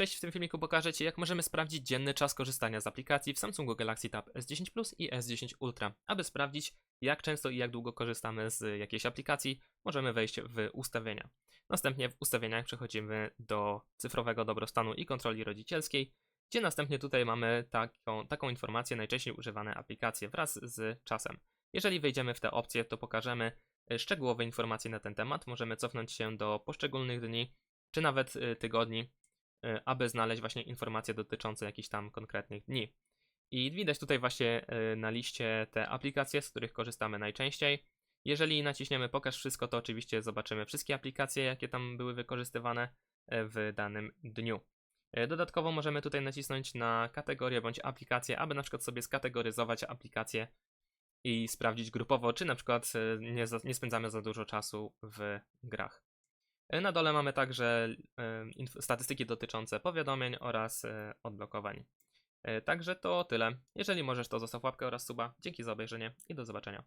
Cześć, w tym filmiku pokażę Ci, jak możemy sprawdzić dzienny czas korzystania z aplikacji w Samsungu Galaxy Tab S10 Plus i S10 Ultra. Aby sprawdzić, jak często i jak długo korzystamy z jakiejś aplikacji, możemy wejść w ustawienia. Następnie w ustawieniach przechodzimy do cyfrowego dobrostanu i kontroli rodzicielskiej, gdzie następnie tutaj mamy taką, taką informację najczęściej używane aplikacje wraz z czasem. Jeżeli wejdziemy w te opcje, to pokażemy e, szczegółowe informacje na ten temat. Możemy cofnąć się do poszczególnych dni, czy nawet e, tygodni, aby znaleźć właśnie informacje dotyczące jakichś tam konkretnych dni. I widać tutaj właśnie e, na liście te aplikacje, z których korzystamy najczęściej. Jeżeli naciśniemy pokaż wszystko, to oczywiście zobaczymy wszystkie aplikacje, jakie tam były wykorzystywane e, w danym dniu. E, Dodatkowo możemy tutaj nacisnąć na kategorię bądź aplikację, aby na przykład sobie skategoryzować aplikacje i sprawdzić grupowo, czy na przykład e, nie, nie spędzamy za dużo czasu w grach. Na dole mamy także e, statystyki dotyczące powiadomień oraz e, odblokowań. E, Także to tyle. Jeżeli możesz, to zostaw łapkę oraz suba. Dzięki za obejrzenie i do zobaczenia.